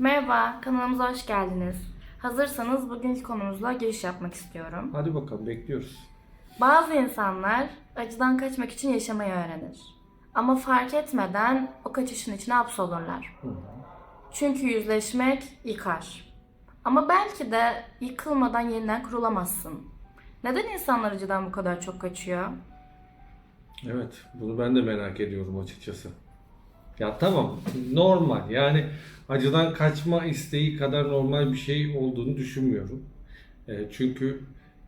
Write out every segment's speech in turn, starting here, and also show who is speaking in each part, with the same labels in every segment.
Speaker 1: Merhaba, kanalımıza hoş geldiniz. Hazırsanız bugünkü konumuzla giriş yapmak istiyorum.
Speaker 2: Hadi bakalım bekliyoruz.
Speaker 1: Bazı insanlar acıdan kaçmak için yaşamayı öğrenir. Ama fark etmeden o kaçışın içine hapsolurlar. Çünkü yüzleşmek yıkar. Ama belki de yıkılmadan yeniden kurulamazsın. Neden insanlar acıdan bu kadar çok kaçıyor?
Speaker 2: Evet, bunu ben de merak ediyorum açıkçası. Ya tamam, normal. Yani acıdan kaçma isteği kadar normal bir şey olduğunu düşünmüyorum. E, çünkü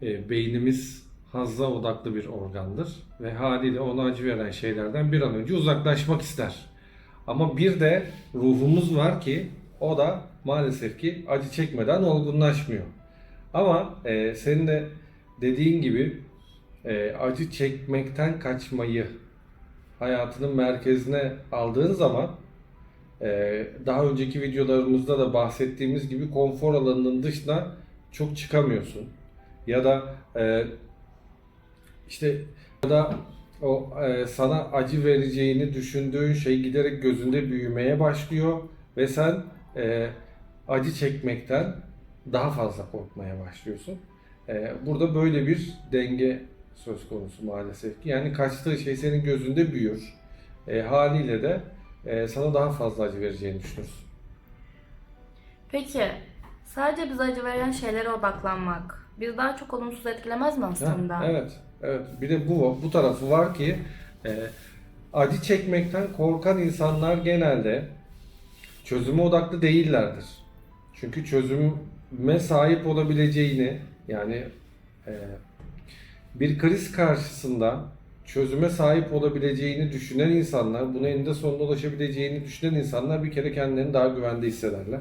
Speaker 2: e, beynimiz hazza odaklı bir organdır ve haliyle ona acı veren şeylerden bir an önce uzaklaşmak ister. Ama bir de ruhumuz var ki o da maalesef ki acı çekmeden olgunlaşmıyor. Ama e, senin de dediğin gibi e, acı çekmekten kaçmayı hayatının merkezine aldığın zaman e, daha önceki videolarımızda da bahsettiğimiz gibi konfor alanının dışına çok çıkamıyorsun. Ya da e, işte ya da o e, sana acı vereceğini düşündüğün şey giderek gözünde büyümeye başlıyor ve sen acı çekmekten daha fazla korkmaya başlıyorsun. Burada böyle bir denge söz konusu maalesef ki. Yani kaçtığı şey senin gözünde büyür. E, haliyle de e, sana daha fazla acı vereceğini düşünürsün.
Speaker 1: Peki, sadece bize acı veren şeylere odaklanmak bizi daha çok olumsuz etkilemez mi aslında?
Speaker 2: Ha, evet, evet. Bir de bu bu tarafı var ki e, acı çekmekten korkan insanlar genelde çözüme odaklı değillerdir. Çünkü çözüme sahip olabileceğini yani e, bir kriz karşısında çözüme sahip olabileceğini düşünen insanlar, buna eninde sonunda ulaşabileceğini düşünen insanlar bir kere kendilerini daha güvende hissederler.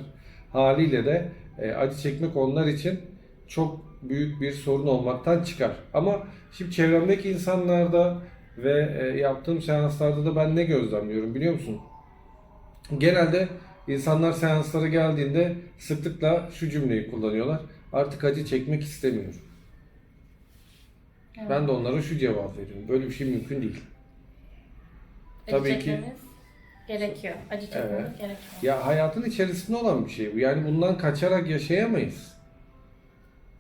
Speaker 2: Haliyle de e, acı çekmek onlar için çok büyük bir sorun olmaktan çıkar. Ama şimdi çevremdeki insanlarda ve e, yaptığım seanslarda da ben ne gözlemliyorum biliyor musun? Genelde insanlar seanslara geldiğinde sıklıkla şu cümleyi kullanıyorlar. Artık acı çekmek istemiyorum.
Speaker 1: Evet.
Speaker 2: Ben de onlara şu cevap veriyorum. Böyle bir şey mümkün değil.
Speaker 1: Acı
Speaker 2: Tabii ki-
Speaker 1: gerekiyor. Acı çekmemiz
Speaker 2: Evet.
Speaker 1: gerekiyor.
Speaker 2: Ya hayatın içerisinde olan bir şey bu. Yani bundan kaçarak yaşayamayız.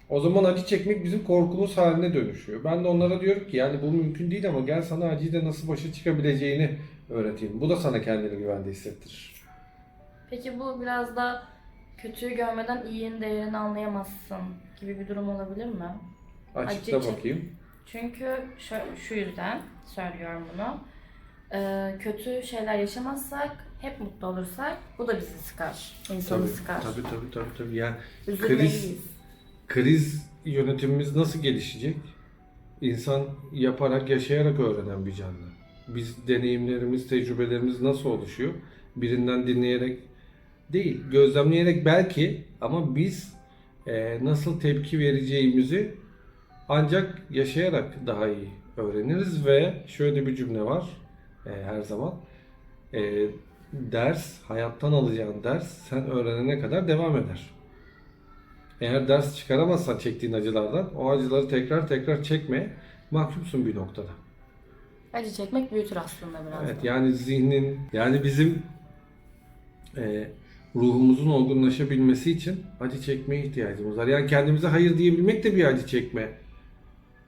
Speaker 2: O zaman acı çekmek bizim korkumuz haline dönüşüyor. Ben de onlara diyorum ki yani bu mümkün değil ama gel sana acıyla nasıl başa çıkabileceğini öğreteyim. Bu da sana kendini güvende hissettirir.
Speaker 1: Peki bu biraz da kötüyü görmeden iyinin değerini anlayamazsın gibi bir durum olabilir mi?
Speaker 2: Açıkla
Speaker 1: Acı
Speaker 2: bakayım.
Speaker 1: Çünkü şu, şu yüzden söylüyorum bunu. Ee, kötü şeyler yaşamazsak, hep mutlu olursak bu da bizi sıkar. İnsanı
Speaker 2: Tabii,
Speaker 1: sıkar.
Speaker 2: tabii tabii tabii tabii. Yani
Speaker 1: Üzülmeliyiz.
Speaker 2: kriz yönetimimiz nasıl gelişecek? İnsan yaparak, yaşayarak öğrenen bir canlı. Biz deneyimlerimiz, tecrübelerimiz nasıl oluşuyor? Birinden dinleyerek değil, gözlemleyerek belki ama biz e, nasıl tepki vereceğimizi ancak yaşayarak daha iyi öğreniriz ve şöyle bir cümle var e, her zaman. E, ders, hayattan alacağın ders sen öğrenene kadar devam eder. Eğer ders çıkaramazsan çektiğin acılardan o acıları tekrar tekrar çekmeye mahkumsun bir noktada.
Speaker 1: Acı çekmek büyütür aslında biraz.
Speaker 2: Evet
Speaker 1: da.
Speaker 2: yani zihnin yani bizim e, ruhumuzun olgunlaşabilmesi için acı çekmeye ihtiyacımız var. Yani kendimize hayır diyebilmek de bir acı çekme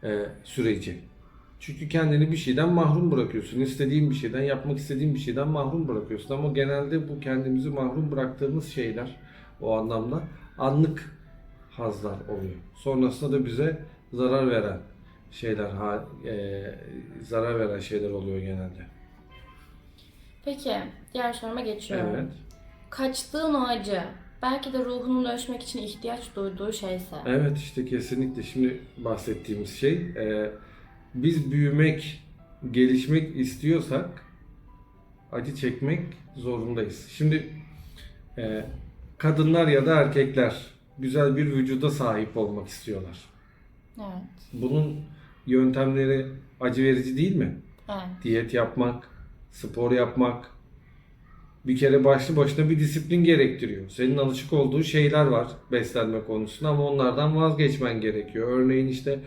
Speaker 2: e, süreci. Çünkü kendini bir şeyden mahrum bırakıyorsun. İstediğin bir şeyden, yapmak istediğin bir şeyden mahrum bırakıyorsun. Ama genelde bu kendimizi mahrum bıraktığımız şeyler o anlamda anlık hazlar oluyor. Sonrasında da bize zarar veren şeyler, e, zarar veren şeyler oluyor genelde.
Speaker 1: Peki, diğer soruma geçiyorum.
Speaker 2: Evet.
Speaker 1: Kaçtığın o acı, belki de ruhunun ölçmek için ihtiyaç duyduğu şeyse.
Speaker 2: Evet işte kesinlikle şimdi bahsettiğimiz şey e, biz büyümek, gelişmek istiyorsak acı çekmek zorundayız. Şimdi e, kadınlar ya da erkekler güzel bir vücuda sahip olmak istiyorlar.
Speaker 1: Evet.
Speaker 2: Bunun yöntemleri acı verici değil mi?
Speaker 1: Evet.
Speaker 2: Diyet yapmak, spor yapmak bir kere başlı başına bir disiplin gerektiriyor. Senin alışık olduğu şeyler var beslenme konusunda ama onlardan vazgeçmen gerekiyor. Örneğin işte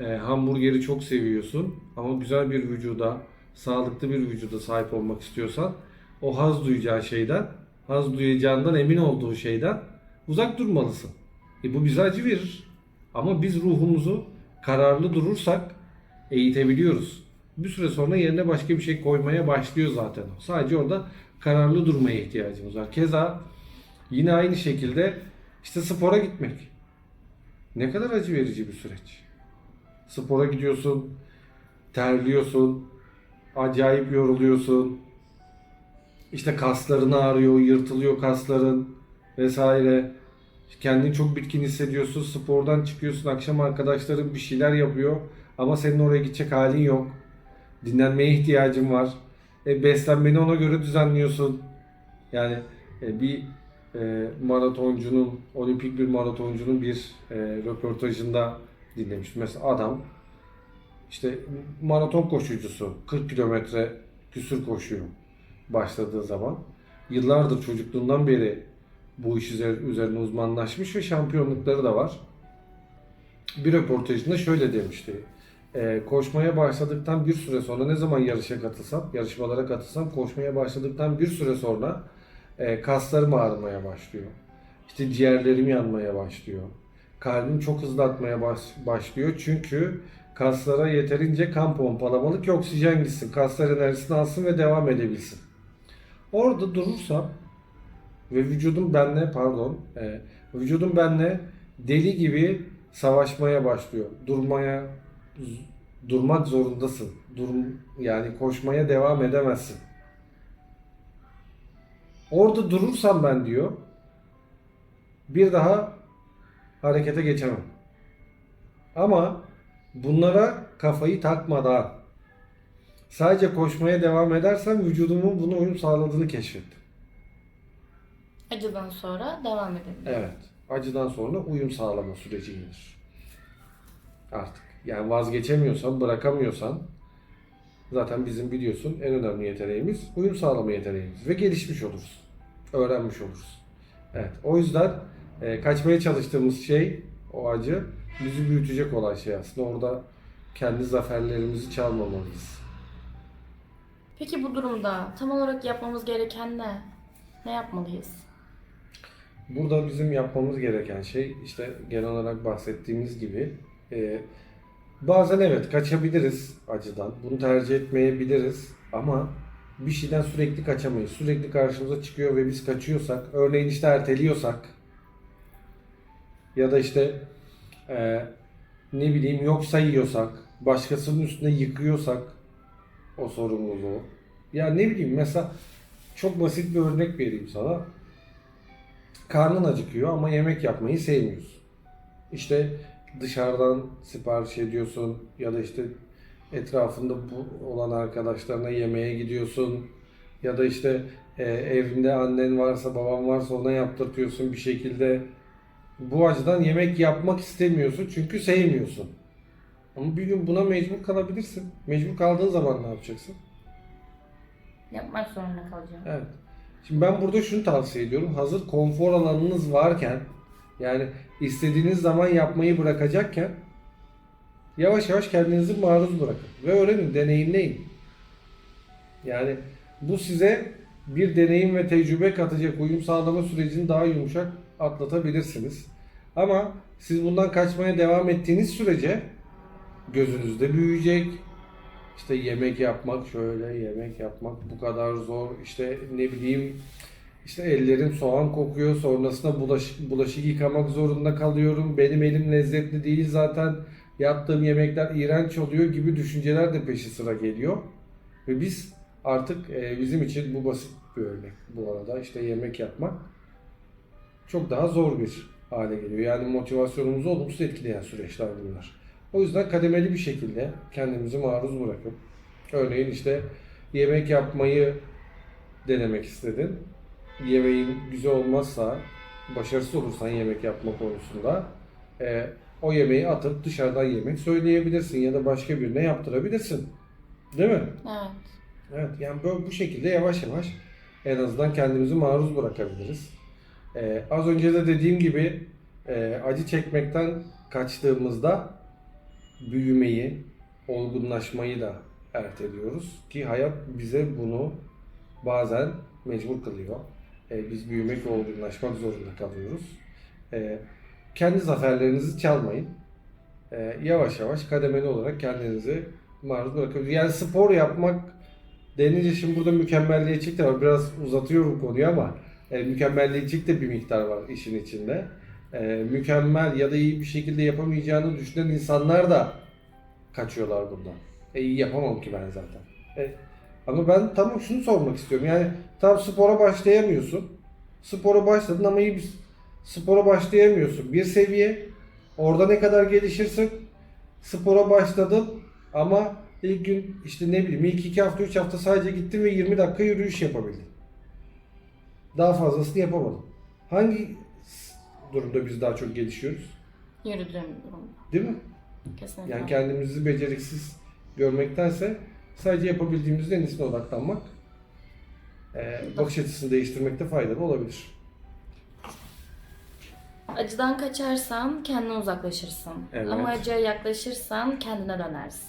Speaker 2: e, hamburgeri çok seviyorsun ama güzel bir vücuda, sağlıklı bir vücuda sahip olmak istiyorsan o haz duyacağın şeyden haz duyacağından emin olduğu şeyden uzak durmalısın. E bu bize acı verir. Ama biz ruhumuzu kararlı durursak eğitebiliyoruz. Bir süre sonra yerine başka bir şey koymaya başlıyor zaten. Sadece orada kararlı durmaya ihtiyacımız var. Keza yine aynı şekilde işte spora gitmek. Ne kadar acı verici bir süreç. Spora gidiyorsun, terliyorsun, acayip yoruluyorsun. İşte kasların ağrıyor, yırtılıyor kasların vesaire. Kendini çok bitkin hissediyorsun. Spordan çıkıyorsun. Akşam arkadaşların bir şeyler yapıyor. Ama senin oraya gidecek halin yok. Dinlenmeye ihtiyacın var. E, beslenmeni ona göre düzenliyorsun. Yani e, bir e, maratoncunun, olimpik bir maratoncunun bir e, röportajında dinlemiştim. Mesela adam işte maraton koşucusu 40 kilometre küsür koşuyor başladığı zaman. Yıllardır çocukluğundan beri bu iş üzer- üzerine uzmanlaşmış ve şampiyonlukları da var. Bir röportajında şöyle demişti. "Ee, koşmaya başladıktan bir süre sonra ne zaman yarışa katılsam, yarışmalara katılsam koşmaya başladıktan bir süre sonra e, kaslarım ağrımaya başlıyor. İşte ciğerlerim yanmaya başlıyor. Kalbim çok hızlı atmaya baş- başlıyor çünkü kaslara yeterince kan pompalamalı ki oksijen gitsin. Kaslar enerjisini alsın ve devam edebilsin. Orada durursam ve vücudum benle pardon e, vücudum benle deli gibi savaşmaya başlıyor. Durmaya durmak zorundasın. Durum yani koşmaya devam edemezsin. Orada durursam ben diyor bir daha harekete geçemem. Ama bunlara kafayı takmadan sadece koşmaya devam edersem vücudumun buna uyum sağladığını keşfettim.
Speaker 1: Acıdan sonra devam edebilir.
Speaker 2: Evet. Acıdan sonra uyum sağlama süreci gelir. Artık. Yani vazgeçemiyorsan, bırakamıyorsan zaten bizim biliyorsun en önemli yeteneğimiz uyum sağlama yeteneğimiz ve gelişmiş oluruz. Öğrenmiş oluruz. Evet. O yüzden e, kaçmaya çalıştığımız şey o acı bizi büyütecek olan şey aslında. Orada kendi zaferlerimizi çalmamalıyız.
Speaker 1: Peki bu durumda tam olarak yapmamız gereken ne? Ne yapmalıyız?
Speaker 2: Burada bizim yapmamız gereken şey işte genel olarak bahsettiğimiz gibi e, bazen evet kaçabiliriz acıdan. Bunu tercih etmeyebiliriz ama bir şeyden sürekli kaçamayız. Sürekli karşımıza çıkıyor ve biz kaçıyorsak, örneğin işte erteliyorsak ya da işte e, ne bileyim yok sayıyorsak, başkasının üstüne yıkıyorsak o sorumluluğu. Ya ne bileyim mesela çok basit bir örnek vereyim sana karnın acıkıyor ama yemek yapmayı sevmiyorsun. İşte dışarıdan sipariş ediyorsun ya da işte etrafında olan arkadaşlarına yemeğe gidiyorsun ya da işte e, evinde annen varsa baban varsa ona yaptırtıyorsun bir şekilde. Bu açıdan yemek yapmak istemiyorsun çünkü sevmiyorsun. Ama bir gün buna mecbur kalabilirsin. Mecbur kaldığın zaman ne yapacaksın?
Speaker 1: Yapmak zorunda kalacağım.
Speaker 2: Evet. Şimdi ben burada şunu tavsiye ediyorum. Hazır konfor alanınız varken yani istediğiniz zaman yapmayı bırakacakken yavaş yavaş kendinizi maruz bırakın ve öğrenin, deneyimleyin. Yani bu size bir deneyim ve tecrübe katacak uyum sağlama sürecini daha yumuşak atlatabilirsiniz. Ama siz bundan kaçmaya devam ettiğiniz sürece gözünüzde büyüyecek, işte yemek yapmak şöyle, yemek yapmak bu kadar zor. İşte ne bileyim işte ellerim soğan kokuyor. Sonrasında bulaş, bulaşık yıkamak zorunda kalıyorum. Benim elim lezzetli değil zaten. Yaptığım yemekler iğrenç oluyor gibi düşünceler de peşi sıra geliyor. Ve biz artık e, bizim için bu basit bir örnek bu arada. işte yemek yapmak çok daha zor bir hale geliyor. Yani motivasyonumuzu olumsuz etkileyen süreçler bunlar. O yüzden kademeli bir şekilde kendimizi maruz bırakıp örneğin işte yemek yapmayı denemek istedin. Yemeğin güzel olmazsa, başarısız olursan yemek yapma konusunda e, o yemeği atıp dışarıdan yemek söyleyebilirsin ya da başka birine yaptırabilirsin. Değil mi?
Speaker 1: Evet.
Speaker 2: Evet yani böyle bu şekilde yavaş yavaş en azından kendimizi maruz bırakabiliriz. Ee, az önce de dediğim gibi e, acı çekmekten kaçtığımızda büyümeyi, olgunlaşmayı da erteliyoruz ki hayat bize bunu bazen mecbur kılıyor. E, biz büyümek ve olgunlaşmak zorunda kalıyoruz. E, kendi zaferlerinizi çalmayın. E, yavaş yavaş kademeli olarak kendinizi maruz bırakıyorsunuz. Yani spor yapmak denince şimdi burada mükemmelliyetçilik de var. Biraz uzatıyorum konuyu ama e, mükemmelliyetçilik de bir miktar var işin içinde. E, mükemmel ya da iyi bir şekilde yapamayacağını düşünen insanlar da kaçıyorlar buradan. E iyi yapamam ki ben zaten. E, ama ben tam şunu sormak istiyorum. Yani tam spora başlayamıyorsun. Spora başladın ama iyi bir spora başlayamıyorsun. Bir seviye. Orada ne kadar gelişirsin. Spora başladın ama ilk gün işte ne bileyim ilk iki hafta üç hafta sadece gittin ve 20 dakika yürüyüş yapabildin. Daha fazlasını yapamadın. Hangi durumda biz daha çok gelişiyoruz?
Speaker 1: Yürüdüğüm durumda.
Speaker 2: Değil mi?
Speaker 1: Kesinlikle.
Speaker 2: Yani kendimizi beceriksiz görmektense sadece yapabildiğimizin en iyisine odaklanmak e, bakış açısını değiştirmekte faydalı olabilir.
Speaker 1: Acıdan kaçarsan kendine uzaklaşırsın.
Speaker 2: Evet.
Speaker 1: Ama acıya yaklaşırsan kendine dönersin.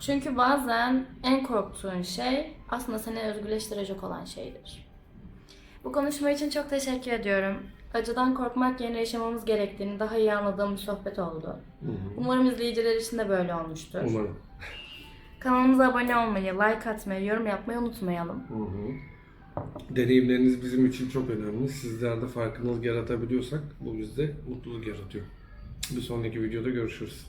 Speaker 1: Çünkü bazen en korktuğun şey aslında seni özgürleştirecek olan şeydir. Bu konuşma için çok teşekkür ediyorum. Acıdan korkmak yerine yaşamamız gerektiğini daha iyi anladığım bir sohbet oldu. Umarım izleyiciler için de böyle olmuştur.
Speaker 2: Umarım.
Speaker 1: Kanalımıza abone olmayı, like atmayı, yorum yapmayı unutmayalım.
Speaker 2: Hı hı. Deneyimleriniz bizim için çok önemli. Sizlerde farkındalık yaratabiliyorsak bu bizde mutluluk yaratıyor. Bir sonraki videoda görüşürüz.